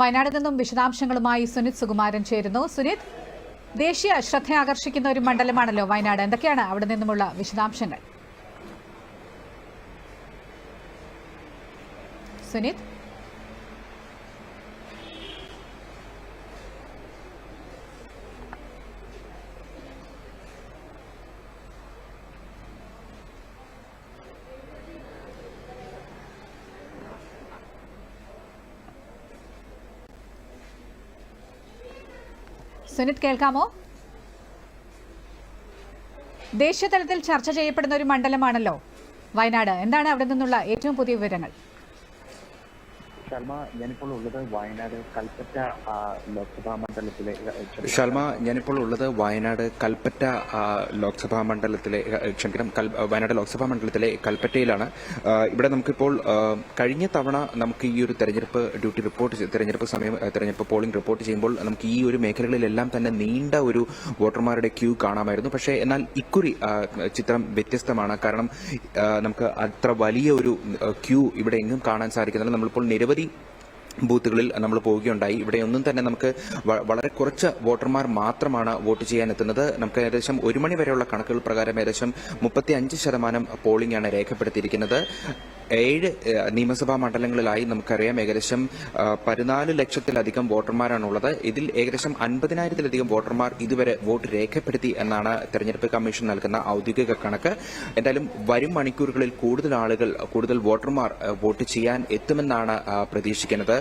വയനാട് നിന്നും വിശദാംശങ്ങളുമായി സുനിത് സുകുമാരൻ ചേരുന്നു. സുനിത് ദേശീയ ശ്രദ്ധ ആകർഷിക്കുന്ന ഒരു മണ്ഡലമാണല്ലോ വയനാട്. എന്തൊക്കെയാണ് അവിടെ നിന്നുമുള്ള വിശദാംശങ്ങൾ? സുനിത്? സുനിത് കേൾക്കാമോ? ദേശീയ തലത്തിൽ ചർച്ച ചെയ്യപ്പെടുന്ന ഒരു മണ്ഡലമാണല്ലോ വയനാട്. എന്താണ് അവിടെ നിന്നുള്ള ഏറ്റവും പുതിയ വിവരങ്ങൾ? ശർമ്മ ഞാനിപ്പോൾ ഉള്ളത് വയനാട് കൽപ്പറ്റ ലോക്സഭാ മണ്ഡലത്തിലെ വയനാട് കൽപ്പറ്റ ലോക്സഭാ മണ്ഡലത്തിലെ ക്ഷമിക്കണം വയനാട് ലോക്സഭാ മണ്ഡലത്തിലെ കൽപ്പറ്റയിലാണ്. ഇവിടെ നമുക്കിപ്പോൾ കഴിഞ്ഞ തവണ നമുക്ക് ഈ ഒരു തെരഞ്ഞെടുപ്പ് ഡ്യൂട്ടി റിപ്പോർട്ട് തെരഞ്ഞെടുപ്പ് സമയം തെരഞ്ഞെടുപ്പ് പോളിംഗ് റിപ്പോർട്ട് ചെയ്യുമ്പോൾ നമുക്ക് ഈ ഒരു മേഖലകളിലെല്ലാം തന്നെ നീണ്ട ഒരു വോട്ടർമാരുടെ ക്യൂ കാണാമായിരുന്നു. പക്ഷേ എന്നാൽ ഇക്കുറി ചിത്രം വ്യത്യസ്തമാണ്. കാരണം നമുക്ക് അത്ര വലിയ ഒരു ക്യൂ ഇവിടെ എങ്ങും കാണാൻ സാധിക്കുന്നില്ല. നമ്മളിപ്പോൾ നിരവധി ബൂത്തുകളിൽ നമ്മൾ പോവുകയുണ്ടായി. ഇവിടെ ഒന്നും തന്നെ നമുക്ക് വളരെ കുറച്ച് വോട്ടർമാർ മാത്രമാണ് വോട്ട് ചെയ്യാൻ എത്തുന്നത്. നമുക്ക് ഏകദേശം ഒരു മണി വരെയുള്ള കണക്കുകൾ പ്രകാരം ഏകദേശം മുപ്പത്തി അഞ്ച് ശതമാനം പോളിംഗ് ആണ് രേഖപ്പെടുത്തിയിരിക്കുന്നത്. ഏഴ് നിയമസഭാ മണ്ഡലങ്ങളിലായി നമുക്കറിയാം ഏകദേശം പതിനാല് ലക്ഷത്തിലധികം വോട്ടർമാരാണുള്ളത്. ഇതിൽ ഏകദേശം അൻപതിനായിരത്തിലധികം വോട്ടർമാർ ഇതുവരെ വോട്ട് രേഖപ്പെടുത്തി എന്നാണ് തെരഞ്ഞെടുപ്പ് കമ്മീഷൻ നൽകുന്ന ഔദ്യോഗിക കണക്ക്. എന്തായാലും വരും മണിക്കൂറുകളിൽ കൂടുതൽ ആളുകൾ കൂടുതൽ വോട്ടർമാർ വോട്ട് ചെയ്യാൻ എത്തുമെന്നാണ് പ്രതീക്ഷിക്കുന്നത്.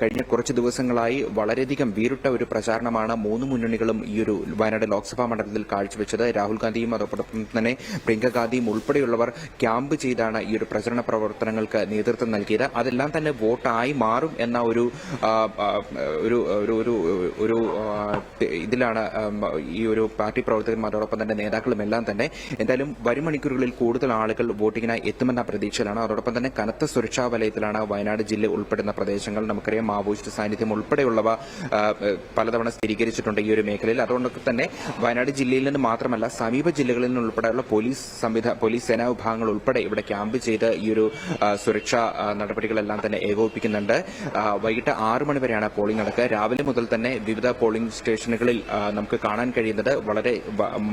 കഴിഞ്ഞ കുറച്ച് ദിവസങ്ങളായി വളരെയധികം വീരുട്ട ഒരു പ്രചാരണമാണ് മൂന്ന് മുന്നണികളും ഈ ഒരു വയനാട് ലോക്സഭാ മണ്ഡലത്തിൽ കാഴ്ചവെച്ചത്. രാഹുൽ ഗാന്ധിയും അതോടൊപ്പം തന്നെ പ്രിയങ്ക ഗാന്ധിയും ഉൾപ്പെടെയുള്ളവർ ക്യാമ്പ് ചെയ്താണ് ഈ ഒരു പ്രചരണ പ്രവർത്തനങ്ങൾക്ക് നേതൃത്വം നൽകിയത്. അതെല്ലാം തന്നെ വോട്ടായി മാറും എന്ന ഒരു ഒരു ഒരു ഇതിലാണ് ഈ ഒരു പാർട്ടി പ്രവർത്തകന്മാരോടൊപ്പം തന്നെ നേതാക്കളും എല്ലാം തന്നെ എന്തായാലും വരും മണിക്കൂറുകളിൽ കൂടുതൽ ആളുകൾ വോട്ടിങ്ങിനായി എത്തുമെന്ന പ്രതീക്ഷയിലാണ്. അതോടൊപ്പം തന്നെ കനത്ത സുരക്ഷാ വലയത്തിലാണ് വയനാട് ജില്ല ഉൾപ്പെടുന്ന പ്രദേശങ്ങൾ. നമുക്കറിയാം മാവോയിസ്റ്റ് സാന്നിധ്യം ഉൾപ്പെടെയുള്ളവ പലതവണ സ്ഥിരീകരിച്ചിട്ടുണ്ട് ഈ ഒരു മേഖലയിൽ. അതുകൊണ്ടൊക്കെ തന്നെ വയനാട് ജില്ലയിൽ നിന്ന് മാത്രമല്ല സമീപ ജില്ലകളിൽ നിന്ന് ഉൾപ്പെടെയുള്ള പോലീസ് സംവിധാന പോലീസ് സേനാ വിഭാഗങ്ങൾ ഉൾപ്പെടെ ഇവിടെ ക്യാമ്പ് ചെയ്ത് ഈ ഒരു സുരക്ഷാ നടപടികളെല്ലാം തന്നെ ഏകോപിപ്പിക്കുന്നുണ്ട്. വൈകിട്ട് ആറ് മണിവരെയാണ് പോളിംഗ് നടക്കുക. രാവിലെ മുതൽ തന്നെ വിവിധ പോളിംഗ് സ്റ്റേഷനുകളിൽ നമുക്ക് കാണാൻ കഴിയുന്നത് വളരെ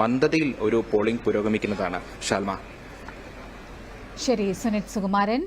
മന്ദതയിൽ ഒരു പോളിംഗ് പുരോഗമിക്കുന്നതാണ്. ഷാൽമ ശരി സുനിത് സുകുമാരൻ.